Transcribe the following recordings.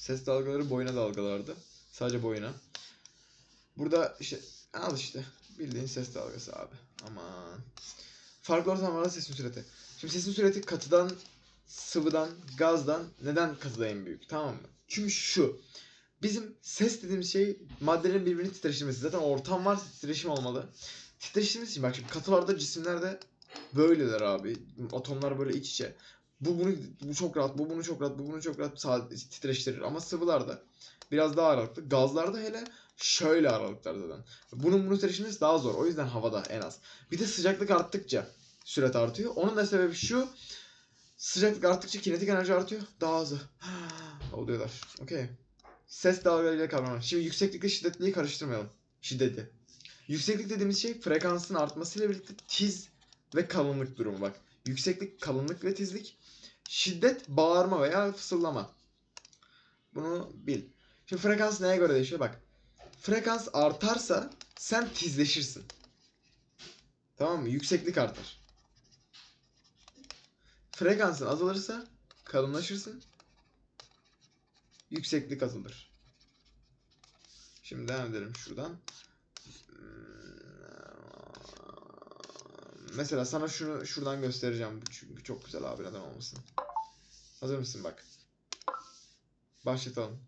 Ses dalgaları boyuna dalgalardı. Sadece boyuna. Burada işte al işte bildiğin ses dalgası abi. Aman. Farklı ortamlarda sesin süreti. Şimdi sesin süreti katıdan, sıvıdan, gazdan neden katıda en büyük? Tamam mı? Çünkü şu. Bizim ses dediğimiz şey maddelerin birbirini titreştirmesi. Zaten ortam varsa titreşim olmalı. Titreştirmesi için bak şimdi katılarda cisimlerde böyleler abi. Atomlar böyle iç içe. Bu bunu bu çok rahat, bu bunu çok rahat, bu bunu çok rahat titreştirir. Ama sıvılarda biraz daha aralıklı. Gazlarda hele şöyle aralıklar zaten. Bunun bunu titreştirmesi daha zor. O yüzden havada en az. Bir de sıcaklık arttıkça sürat artıyor. Onun da sebebi şu. Sıcaklık arttıkça kinetik enerji artıyor. Daha hızlı. Oluyorlar. Okey. Ses dalgalarıyla kavramlar. Şimdi yükseklikle şiddetliyi karıştırmayalım. Şiddeti. Yükseklik dediğimiz şey frekansın artmasıyla birlikte tiz ve kalınlık durumu bak. Yükseklik, kalınlık ve tizlik. Şiddet, bağırma veya fısıldama. Bunu bil. Şimdi frekans neye göre değişiyor? Bak. Frekans artarsa sen tizleşirsin. Tamam mı? Yükseklik artar. Frekansın azalırsa kalınlaşırsın. Yükseklik azalır. Şimdi devam edelim şuradan. Mesela sana şunu şuradan göstereceğim. Çünkü çok güzel abi neden olmasın. Hazır mısın bak. Başlatalım.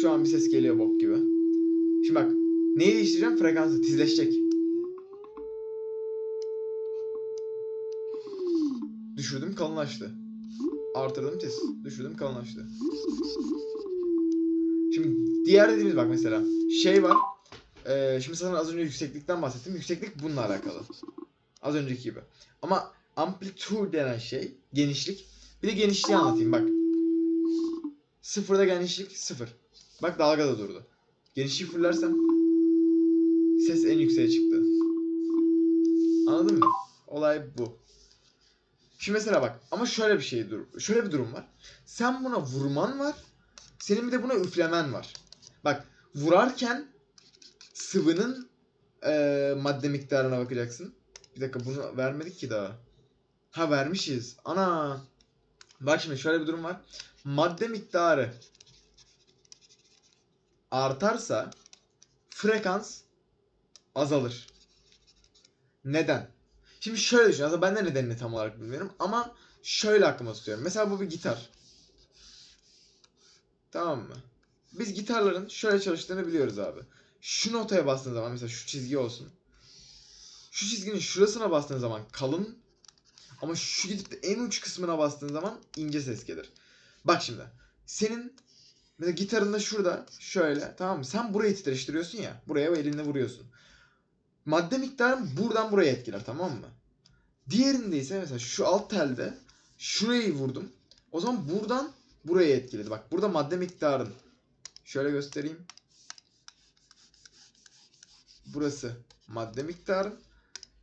Şu an bir ses geliyor bok gibi. Şimdi bak. Neyi değiştireceğim? Frekansı tizleşecek. Düşürdüm kalınlaştı. Artırdım tiz. Düşürdüm kalınlaştı. Şimdi diğer dediğimiz bak mesela. Şey var. Ee, şimdi sana az önce yükseklikten bahsettim. Yükseklik bununla alakalı. Az önceki gibi. Ama amplitude denen şey genişlik. Bir de genişliği anlatayım bak. Sıfırda genişlik sıfır. Bak dalga da durdu. Genişliği fullersem ses en yükseğe çıktı. Anladın mı? Olay bu. Şimdi mesela bak ama şöyle bir şey dur. Şöyle bir durum var. Sen buna vurman var. Senin bir de buna üflemen var. Bak vurarken sıvının eee, madde miktarına bakacaksın. Bir dakika bunu vermedik ki daha. Ha vermişiz. Ana. Bak şimdi şöyle bir durum var. Madde miktarı artarsa frekans azalır. Neden? Şimdi şöyle düşün. Aslında ben de nedenini tam olarak bilmiyorum ama şöyle aklıma tutuyorum. Mesela bu bir gitar. Tamam mı? Biz gitarların şöyle çalıştığını biliyoruz abi. Şu notaya bastığın zaman mesela şu çizgi olsun. Şu çizginin şurasına bastığın zaman kalın ama şu gidip de en uç kısmına bastığın zaman ince ses gelir. Bak şimdi. Senin mesela gitarında şurada şöyle tamam mı? Sen burayı titreştiriyorsun ya. Buraya elinle vuruyorsun. Madde miktarın buradan buraya etkiler tamam mı? Diğerinde ise mesela şu alt telde şurayı vurdum. O zaman buradan buraya etkiledi. Bak burada madde miktarın. Şöyle göstereyim. Burası madde miktarın.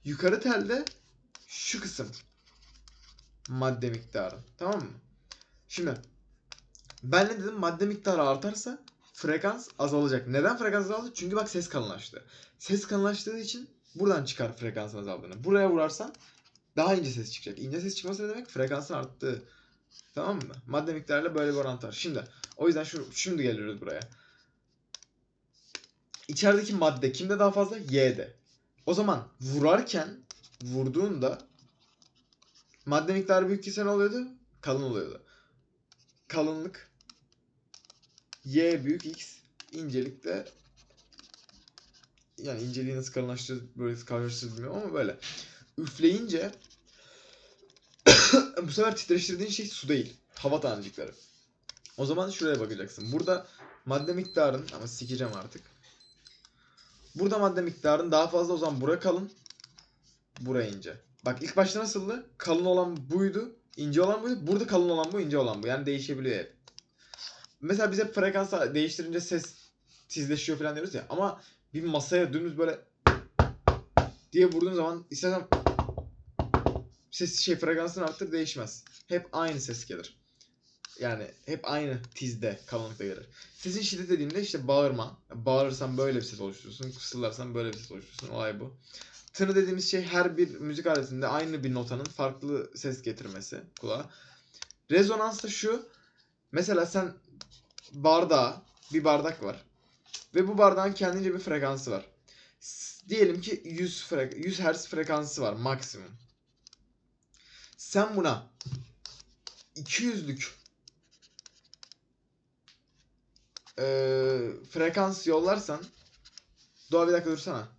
Yukarı telde şu kısım madde miktarı. Tamam mı? Şimdi ben ne dedim? Madde miktarı artarsa frekans azalacak. Neden frekans azaldı? Çünkü bak ses kalınlaştı. Ses kalınlaştığı için buradan çıkar frekansın azaldığını. Buraya vurarsan daha ince ses çıkacak. İnce ses çıkması ne demek? Frekansın arttığı. Tamam mı? Madde miktarıyla böyle bir orantı var. Şimdi o yüzden şu şimdi geliyoruz buraya. İçerideki madde kimde daha fazla? Y'de. O zaman vurarken vurduğunda madde miktarı büyükse ne oluyordu? Kalın oluyordu. Kalınlık Y büyük X incelik de yani inceliği nasıl kalınlaştırır böyle karşılaştırır bilmiyorum ama böyle. Üfleyince bu sefer titreştirdiğin şey su değil. Hava tanecikleri. O zaman şuraya bakacaksın. Burada madde miktarın ama sikeceğim artık. Burada madde miktarın daha fazla o zaman bura kalın. Bura ince. Bak ilk başta nasıldı? Kalın olan buydu. ince olan buydu. Burada kalın olan bu, ince olan bu. Yani değişebiliyor hep. Mesela biz hep frekans değiştirince ses tizleşiyor falan diyoruz ya. Ama bir masaya dümdüz böyle diye vurduğun zaman istersen ses şey frekansını arttır değişmez. Hep aynı ses gelir. Yani hep aynı tizde, kalınlıkta gelir. Sesin şiddet dediğimde işte bağırma. Bağırırsan böyle bir ses oluşturursun. Fısıldarsan böyle bir ses oluşturursun. Olay bu. Tını dediğimiz şey her bir müzik aletinde aynı bir notanın farklı ses getirmesi kulağa. Rezonans da şu. Mesela sen bardağı, bir bardak var. Ve bu bardağın kendince bir frekansı var. Diyelim ki 100 frek 100 Hz frekansı var maksimum. Sen buna 200'lük eee, frekans yollarsan Doğa bir dakika dursana.